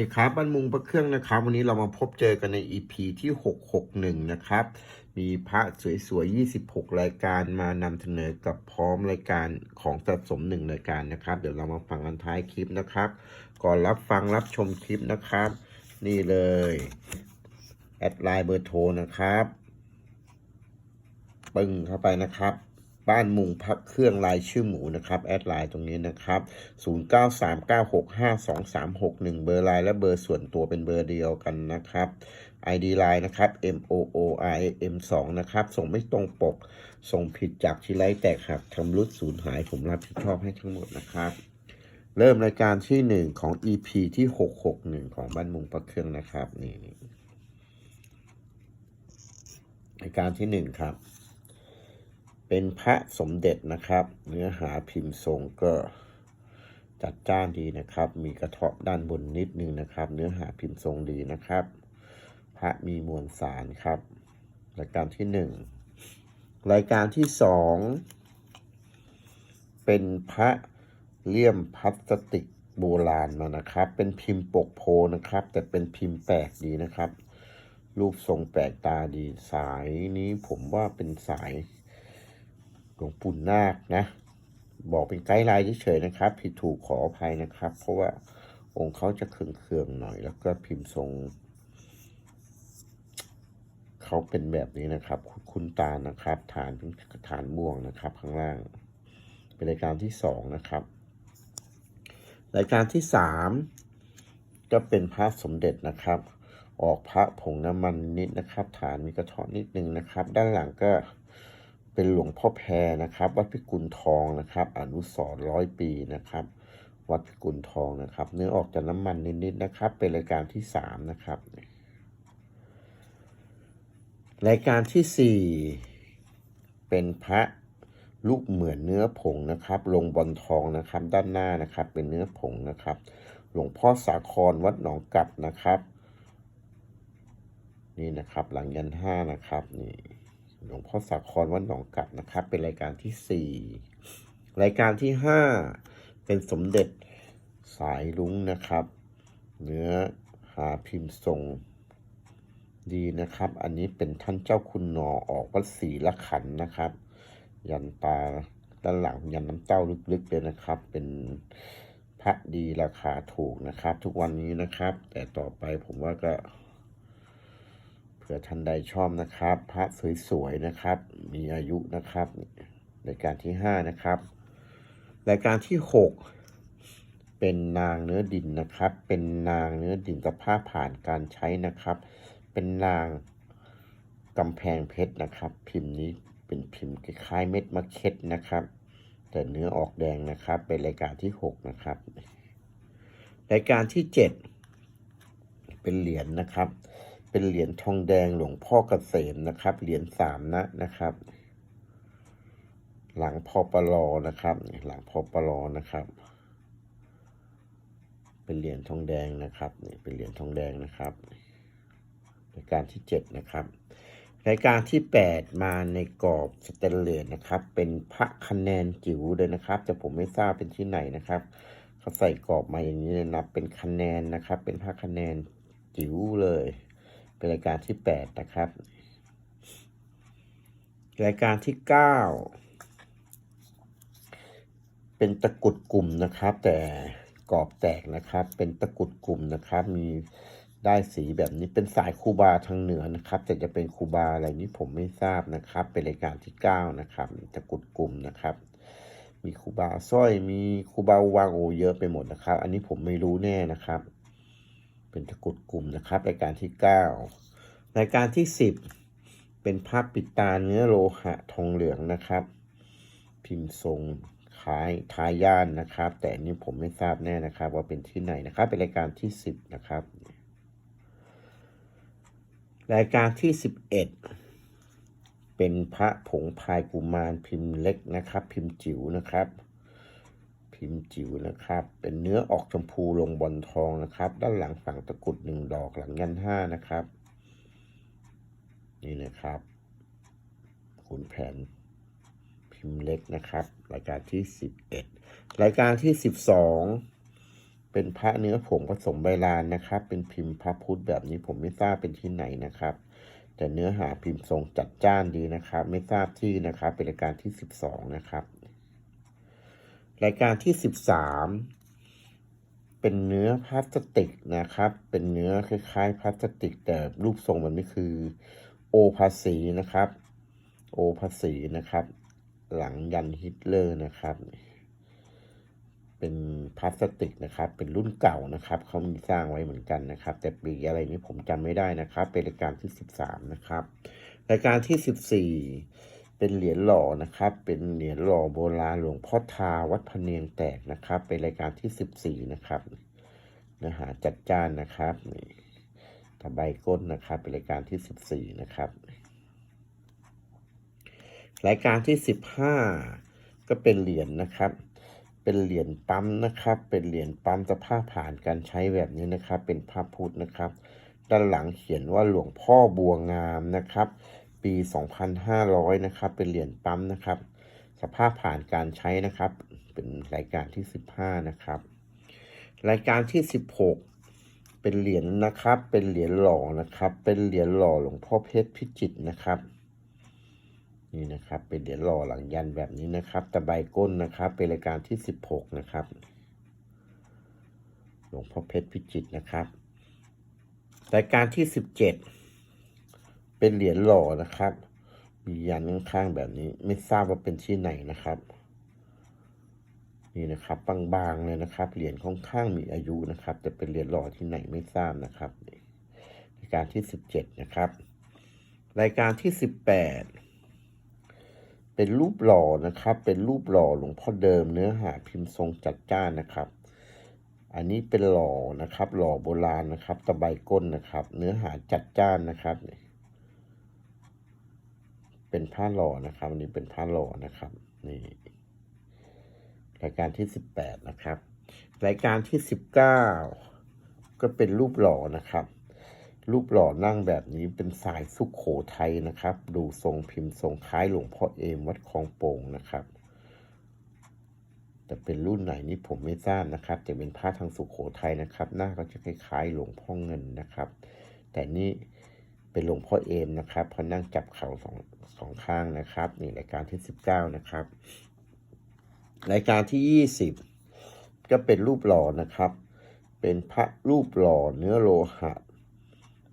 สวัสดีครับบ้านมุงพระเครื่องนะครับ วันนี้เรามาพบเจอกันใน EP ที่ 661 นะครับ มีพระสวยๆ 26 รายการมานำเสนอกับพร้อมรายการของสะสมหนึ่งรายการนะครับ เดี๋ยวเรามาฟังกันท้ายคลิปนะครับ ก่อนรับฟังรับชมคลิปนะครับ นี่เลย แอดไลน์เบอร์โทรนะครับ ปึ้งเข้าไปนะครับ บ้านมุงพักเครื่องลายชื่อหมูนะครับแอดไลน์ตรงนี้นะครับ 0939652361 เบอร์ไลน์และเบอร์ส่วนตัวเป็นเบอร์เดียวกันนะครับ ID ไลน์นะครับ M O O R A M 2นะครับ ส่งไม่ตรงปก ส่งผิดจากที่ไลแตกหักทำรุดสูญหาย ผมรับผิดชอบให้ทั้งหมดนะครับ เริ่มรายการที่ 1 ของ EP ที่ 661 ของบ้านมุงพักเครื่องนะครับนี่นี่รายการที่ 1 ครับ เป็นพระสมเด็จนะครับ เนื้อหาพิมพ์ทรงก็จัดจ้านดีนะครับ มีกระเทาะด้านบนนิดนึงนะครับ เนื้อหาพิมพ์ทรงดีนะครับ พระมีมวลสารครับ รายการที่หนึ่งรายการที่สองเป็นพระเลี่ยมพลาสติกโบราณมานะครับ เป็นพิมพ์ปกโพนะครับ แต่เป็นพิมพ์แปลกดีนะครับ รูปทรงแปลกตาดีสายนี้ผมว่าเป็นสาย หลวงปู่นาคนะ บอกเป็นไกด์ไลน์เฉยๆนะครับ ผิดถูกขออภัยนะครับ เพราะว่าองค์เขาจะเคืองๆหน่อย แล้วก็พิมพ์ทรงเขาเป็นแบบนี้นะครับ คุณตานะครับ ฐานเป็นฐานม่วงนะครับ ข้างล่าง เป็นรายการที่สองนะครับ รายการที่สามก็เป็นพระสมเด็จนะครับ ออกพระผงน้ำมันนิดนะครับ ฐานมีกระเทาะนิดนึงนะครับ ด้านหลังก็ เป็นหลวงพ่อแพรนะครับ วัดพิกุลทองนะครับ อนุสรร้อยปีนะครับ วัดพิกุลทองนะครับ เนื้อออกจากน้ำมันนิดๆนะครับ เป็นรายการที่สามนะครับ รายการที่สี่เป็นพระลูกเหมือนเนื้อผงนะครับ ลงบอลทองนะครับ ด้านหน้านะครับ เป็นเนื้อผงนะครับ หลวงพ่อสาครวัดหนองกัดนะครับ นี่นะครับ หลังยันห้านะครับนี่ หลวงพ่อสาครวัดหนองกัดนะครับ เป็นรายการที่สี่รายการที่ห้าเป็นสมเด็จสายลุงนะครับ เนื้อหาพิมพ์ทรงดีนะครับ อันนี้เป็นท่านเจ้าคุณนอออกวัดศรีละขันนะครับ ยันตาด้านหลังยันน้ำเต้าลึกๆเลยนะครับ เป็นพระดีราคาถูกนะครับ ทุกวันนี้นะครับ แต่ต่อไปผมว่าก็ เผื่อท่านใดชอบนะครับ พระสวยๆนะครับ มีอายุนะครับรายการที่ห้านะครับรายการที่หกเป็นนางเนื้อดินนะครับ เป็นนางเนื้อดินสภาพผ่านการใช้นะครับ เป็นนางกำแพงเพชรนะครับ พิมพ์นี้เป็นพิมพ์คล้ายๆเม็ดมะเข็ดนะครับ แต่เนื้อออกแดงนะครับ เป็นรายการที่หกนะครับ รายการที่เจ็ดเป็นเหรียญนะครับ เป็นเหรียญทองแดงหลวงพ่อเกษมนะครับ เหรียญสามนะนะครับ หลังพอปลอนะครับ หลังพอปลอนะครับ เป็นเหรียญทองแดงนะครับนี่เป็นเหรียญทองแดงนะครับรายการที่เจ็ดนะครับรายการที่แปดมาในกรอบสเตนเลสนะครับ เป็นพระคะแนนจิ๋วเลยนะครับ แต่ผมไม่ทราบเป็นที่ไหนนะครับเขาใส่กรอบมาอย่างนี้เลยนะเป็นคะแนนนะครับ เป็นพระคะแนนจิ๋วเลย เป็นรายการที่8นะครับ รายการที่9เป็นตะกุดกลุ่มนะครับ แต่กรอบแตกนะครับ เป็นตะกุดกลุ่มนะครับ มีได้สีแบบนี้เป็นสายคูบาทางเหนือนะครับ แต่จะเป็นคูบาอะไรนี้ผมไม่ทราบนะครับ เป็นรายการที่9นะครับตะกุดกลุ่มนะครับมีคูบาสร้อย มีคูบาวางโอเยอะไปหมดนะครับ อันนี้ผมไม่รู้แน่นะครับ เป็นตะกุดกลุ่มนะครับรายการที่ 9 รายการที่ 10 เป็นภาพปิดตาเนื้อโลหะทองเหลืองนะครับ พิมพ์ทรงคล้ายทายานนะครับ แต่อันนี้ผมไม่ทราบแน่นะครับ ว่าเป็นที่ไหนนะครับ เป็นรายการที่ 10 นะครับ รายการที่ 11 เป็นพระผงพายกุมารพิมพ์เล็กนะครับ พิมพ์จิ๋วนะครับ พิมพ์จิ๋วนะครับ เป็นเนื้อออกชมพูลงบอลทองนะครับ ด้านหลังฝั่งตะกุดหนึ่งดอกหลังยันห้านะครับ นี่นะครับขุนแผนพิมพ์เล็กนะครับ รายการที่สิบเอ็ดรายการที่สิบสองเป็นพระเนื้อผงผสมใบลานนะครับ เป็นพิมพ์พระพุทธแบบนี้ผมไม่ทราบเป็นที่ไหนนะครับ แต่เนื้อหาพิมพ์ทรงจัดจ้านดีนะครับ ไม่ทราบที่นะครับ เป็นรายการที่สิบสองนะครับ รายการที่สิบสามเป็นเนื้อพลาสติกนะครับ เป็นเนื้อคล้ายๆพลาสติก แต่รูปทรงแบบนี้คือโอภาษีนะครับ โอภาษีนะครับ หลังยันฮิตเลอร์นะครับ เป็นพลาสติกนะครับ เป็นรุ่นเก่านะครับ เขามีสร้างไว้เหมือนกันนะครับ แต่ปีอะไรนี้ผมจำไม่ได้นะครับ เป็นรายการที่ 13 นะครับ รายการที่ 14 เป็นเหรียญหล่อนะครับ เป็นเหรียญหล่อโบราณหลวงพ่อทาวัดพะเนียงแตกนะครับ เป็นรายการที่14นะครับเนื้อหาจัดจ้านนะครับนี่ตะไบก้นนะครับ เป็นรายการที่14นะครับ รายการที่15ก็เป็นเหรียญนะครับ เป็นเหรียญปั๊มนะครับ เป็นเหรียญปั๊มสภาพผ่านการใช้แบบนี้นะครับ เป็นพระพุทธนะครับ ด้านหลังเขียนว่าหลวงพ่อบัวงามนะครับ ปี 2500 นะครับ เป็นเหรียญปั๊มนะครับ สภาพผ่านการใช้นะครับ เป็นรายการที่ 15 นะครับ รายการที่ 16 เป็นเหรียญนะครับ เป็นเหรียญหล่อนะครับ เป็นเหรียญหล่อหลวงพ่อเพชรพิจิตรนะครับ นี่นะครับ เป็นเหรียญหล่อหลังยันแบบนี้นะครับตะไบก้นนะครับ เป็นรายการที่ 16 นะครับ หลวงพ่อเพชรพิจิตรนะครับ รายการที่ 17 เป็นเหรียญหล่อนะครับ มียันข้างๆแบบนี้ ไม่ทราบว่าเป็นที่ไหนนะครับ นี่นะครับบางๆเลยนะครับ เหรียญค่อนข้างมีอายุนะครับ แต่เป็นเหรียญหล่อที่ไหนไม่ทราบนะครับรายการที่17นะครับ รายการที่18เป็นรูปหล่อนะครับ เป็นรูปหล่อหลวงพ่อเดิมเนื้อหาพิมพ์ทรงจัดจ้านนะครับอันนี้เป็นหล่อนะครับ หล่อโบราณนะครับ ตะไบก้นนะครับ เนื้อหาจัดจ้านนะครับนี่ เป็นผ้าหล่อนะครับอันนี้เป็นผ้าหล่อนะครับนี่รายการที่สิบแปดนะครับ รายการที่สิบเก้าก็เป็นรูปหล่อนะครับ รูปหล่อนั่งแบบนี้เป็นสายสุขโขทัยนะครับ ดูทรงพิมพ์ทรงคล้ายหลวงพ่อเอมวัดคลองโป่งนะครับ แต่เป็นรุ่นไหนนี่ผมไม่ทราบนะครับ แต่เป็นผ้าทางสุขโขทัยนะครับ หน้าก็จะคล้ายๆหลวงพ่อเงินนะครับ แต่นี่ เป็นหลวงพ่อเอมนะครับเพรานั่งจับเข่าสองสองข้างนะครับนี่รายการที่สิบเก้านะครับ รายการที่ยี่สิบก็เป็นรูปหล่อนะครับ เป็นพระรูปหล่อเนื้อโลหะ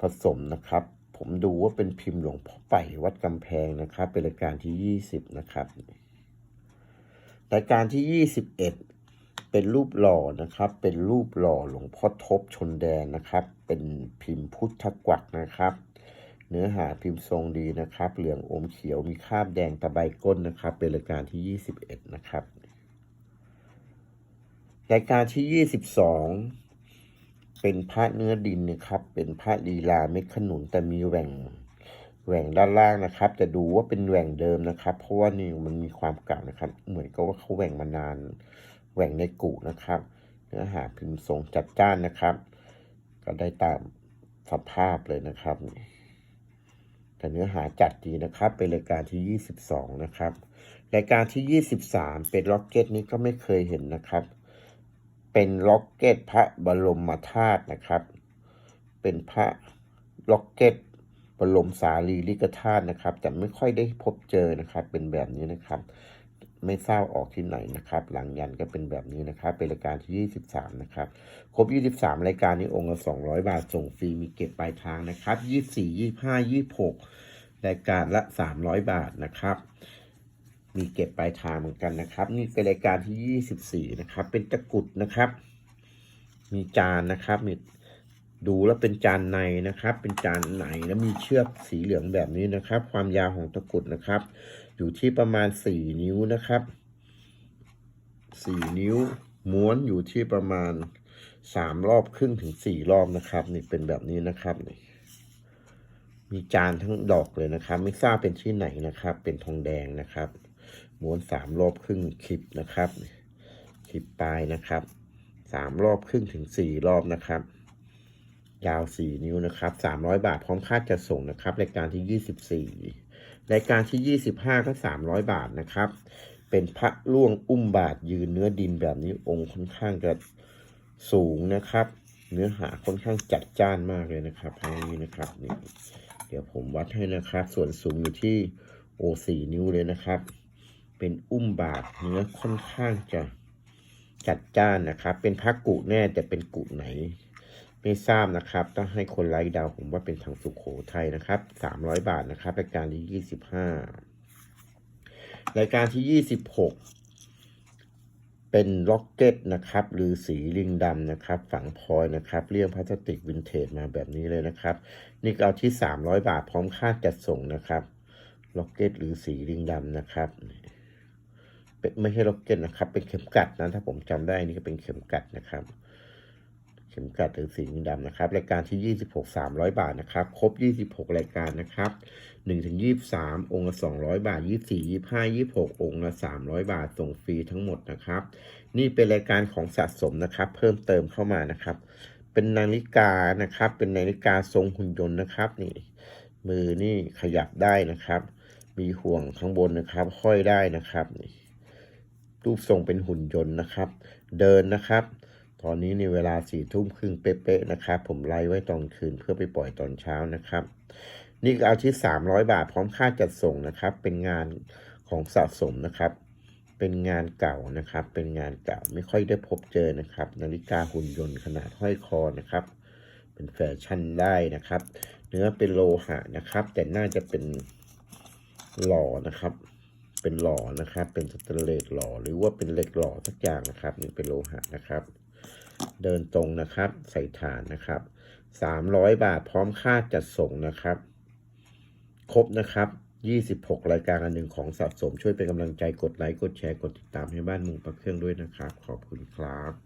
ผสมนะครับ ผมดูว่าเป็นพิมพ์หลวงพ่อไปวัดกำแพงนะครับ เป็นรายการที่ยี่สิบนะครับรายการที่ยี่สิบเอ็ดเป็นรูปหล่อนะครับ เป็นรูปหล่อหลวงพ่อทบชนแดนนะครับ เป็นพิมพ์พุทธกวักนะครับ เนื้อหาพิมพ์ทรงดีนะครับ เหลืองอมเขียวมีคราบแดงตะไบก้นนะครับ เป็นรายการที่ 21 นะครับ รายการที่ 22 เป็นพระเนื้อดินนะครับ เป็นพระลีลาเม็ดขนุนแต่มีแหว่งแหว่งด้านล่างนะครับ จะดูว่าเป็นแหว่งเดิมนะครับ เพราะว่านี่มันมีความเก่านะครับ เหมือนกับว่าเขาแหว่งมานาน แหว่งในกุนะครับ เนื้อหาพิมพ์ทรงจัดจ้านนะครับ ก็ได้ตามสภาพเลยนะครับ แต่เนื้อหาจัดดีนะครับ เป็นรายการที่ 22 นะครับ รายการที่ 23 เป็นล็อกเก็ตนี้ก็ไม่เคยเห็นนะครับ เป็นล็อกเก็ตพระบรมธาตุนะครับ เป็นพระล็อกเก็ตบรมสารีริกธาตุนะครับ แต่ไม่ค่อยได้พบเจอนะครับ เป็นแบบนี้นะครับ ไม่ทราบออกที่ไหนนะครับ หลังยันก็เป็นแบบนี้นะครับ เป็นรายการที่ 23 นะครับ ครบ 23 รายการนี้องค์ละ200 บาทส่งฟรีมีเก็บปลายทางนะครับ 24 25 26 รายการละ 300 บาทนะครับ มีเก็บปลายทางเหมือนกันนะครับ นี่เป็นรายการที่ 24 นะครับ เป็นตะกรุดนะครับ มีจานนะครับ มี ดูแล้วเป็นจานในนะครับ เป็นจานไหนแล้วมีเชือกสีเหลืองแบบนี้นะครับ ความยาวของตะกุดนะครับ อยู่ที่ประมาณ4นิ้วนะครับ4นิ้ว ม้วนอยู่ที่ประมาณ3รอบครึ่งถึง4รอบนะครับ นี่เป็นแบบนี้นะครับนี่มีจานทั้งดอกเลยนะครับ ไม่ทราบเป็นที่ไหนนะครับ เป็นทองแดงนะครับ ม้วนสามรอบครึ่งคลิปนะครับคลิปปลายนะครับสามรอบครึ่งถึงสี่รอบนะครับ ยาวสี่นิ้วนะครับสามร้อยบาทพร้อมค่าจัดส่งนะครับ รายการที่ยี่สิบสี่รายการที่ยี่สิบห้าก็สามร้อยบาทนะครับ เป็นพระล่วงอุ้มบาทยืนเนื้อดินแบบนี้องค์ค่อนข้างจะสูงนะครับ เนื้อหาค่อนข้างจัดจ้านมากเลยนะครับให้นี้นะครับนี่เดี๋ยวผมวัดให้นะครับ ส่วนสูงอยู่ที่โอสี่นิ้วเลยนะครับ เป็นอุ้มบาทเนื้อค่อนข้างจะจัดจ้านนะครับ เป็นพักกุแน่แต่เป็นกุไหน ไม่ทราบนะครับ ต้องให้คนไลค์ดาวผมว่าเป็นทางสุขโขทัยนะครับสามร้อยบาทนะครับ รายการที่ยี่สิบห้ารายการที่ยี่สิบหกเป็นล็อกเก็ตนะครับ หรือสีลิงดำนะครับ ฝังพลอยนะครับเรียงพลาสติกวินเทจมาแบบนี้เลยนะครับ นี่เอาที่สามร้อยบาทพร้อมค่าจัดส่งนะครับ ล็อกเก็ตหรือสีลิงดำนะครับไม่ใช่ล็อกเก็ตนะครับ เป็นเข็มกัดนะถ้าผมจำได้นี่ก็เป็นเข็มกัดนะครับ ข็มกัดหรือสีลิงดำนะครับรายการที่ 26 300 บาทนะครับครบ 26 รายการนะครับ1ถึง23 องค์ละ 200 บาท 24 25 26 องค์ละ 300 บาทส่งฟรีทั้งหมดนะครับ นี่เป็นรายการของสะสมนะครับ เพิ่มเติมเข้ามานะครับ เป็นนาฬิกานะครับ เป็นนาฬิกาทรงหุ่นยนต์นะครับนี่มือนี่ขยับได้นะครับ มีห่วงข้างบนนะครับห้อยได้นะครับนี่รูปทรงเป็นหุ่นยนต์นะครับ เดินนะครับ ตอนนี้ในเวลาสี่ทุ่มครึ่งเป๊ะๆนะครับผมไล่ไว้ตอนคืนเพื่อไปปล่อยตอนเช้านะครับ นี่ก็เอาที่สามร้อยบาทพร้อมค่าจัดส่งนะครับ เป็นงานของสะสมนะครับ เป็นงานเก่านะครับ เป็นงานเก่าไม่ค่อยได้พบเจอนะครับ นาฬิกาหุ่นยนต์ขนาดห้อยคอนะครับ เป็นแฟชั่นได้นะครับ เนื้อเป็นโลหะนะครับ แต่น่าจะเป็นหล่อนะครับเป็นหล่อนะครับ เป็นสแตนเลสหล่อ หรือว่าเป็นเหล็กหล่อสักอย่างนะครับ นี่เป็นโลหะนะครับ เดินตรงนะครับ ใส่ฐานนะครับสามร้อยบาทพร้อมค่าจัดส่งนะครับ ครบนะครับยี่สิบหกรายการอันหนึ่งของสะสมช่วยเป็นกำลังใจกดไลค์กดแชร์กดติดตามให้บ้านมุงประเครื่องด้วยนะครับ ขอบคุณครับ